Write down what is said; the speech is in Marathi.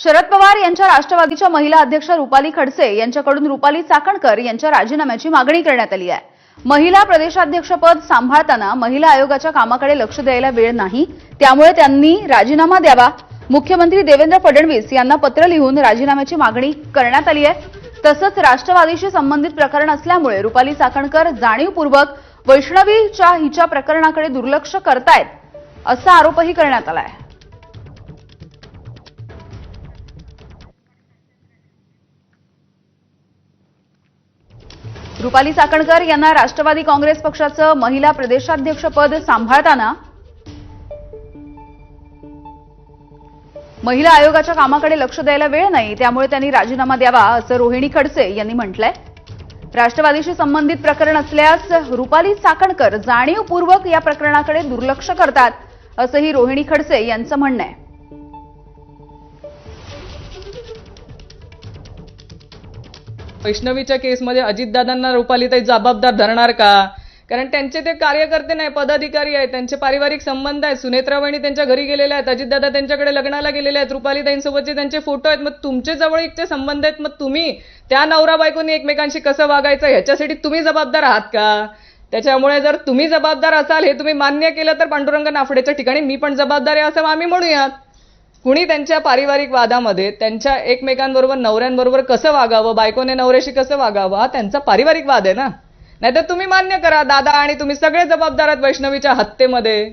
शरद पवार यांच्या राष्ट्रवादीच्या महिला अध्यक्ष रुपाली खडसे यांच्याकडून रुपाली चाकणकर यांच्या राजीनाम्याची मागणी करण्यात आली आहे. महिला प्रदेशाध्यक्षपद सांभाळताना महिला आयोगाच्या कामाकडे लक्ष द्यायला वेळ नाही त्यामुळे त्यांनी राजीनामा द्यावा. मुख्यमंत्री देवेंद्र फडणवीस यांना पत्र लिहून राजीनाम्याची मागणी करण्यात आली आहे. तसंच राष्ट्रवादीशी संबंधित प्रकरण असल्यामुळे रुपाली चाकणकर जाणीवपूर्वक वैष्णवीच्या हिच्या प्रकरणाकडे दुर्लक्ष करतायत असा आरोपही करण्यात आला आहे. रुपाली चाकणकर यांना राष्ट्रवादी काँग्रेस पक्षाचं महिला प्रदेशाध्यक्षपद सांभाळताना महिला आयोगाच्या कामाकडे लक्ष द्यायला वेळ नाही त्यामुळे त्यांनी राजीनामा द्यावा असं रोहिणी खडसे यांनी म्हटलंय. राष्ट्रवादीशी संबंधित प्रकरण असल्यास रुपाली चाकणकर जाणीवपूर्वक या प्रकरणाकडे दुर्लक्ष करतात असंही रोहिणी खडसे यांचं म्हणणं आहे. वैष्णवीच्या केसमध्ये अजितदादांना रुपालीताई जबाबदार धरणार का? कारण त्यांचे ते कार्यकर्ते नाही पदाधिकारी आहेत. त्यांचे पारिवारिक संबंध आहेत. सुनेत्रावाणी त्यांच्या घरी गेलेल्या आहेत. अजितदादा त्यांच्याकडे लग्नाला गेलेले आहेत. रुपालीताईंसोबतचे त्यांचे फोटो आहेत. मग तुमचे इतके संबंध आहेत. मग तुम्ही त्या नवरा बायकोनी एकमेकांशी कसं वागायचं ह्याच्यासाठी तुम्ही जबाबदार आहात का? त्याच्यामुळे जर तुम्ही जबाबदार असाल हे तुम्ही मान्य केलं तर पांडुरंग नाफडेच्या ठिकाणी मी पण जबाबदार आहे असं आम्ही म्हणूयात. कुणी त्यांच्या पारिवारिक वादामध्ये त्यांच्या एकमेकांबरोबर नवऱ्यांबरोबर कसं वागावं बायकोने नवऱ्याशी कसं वागावं हा त्यांचा पारिवारिक वाद आहे ना? नाहीतर तुम्ही मान्य करा दादा आणि तुम्ही सगळे जबाबदार आहात वैष्णवीच्या हत्येमध्ये.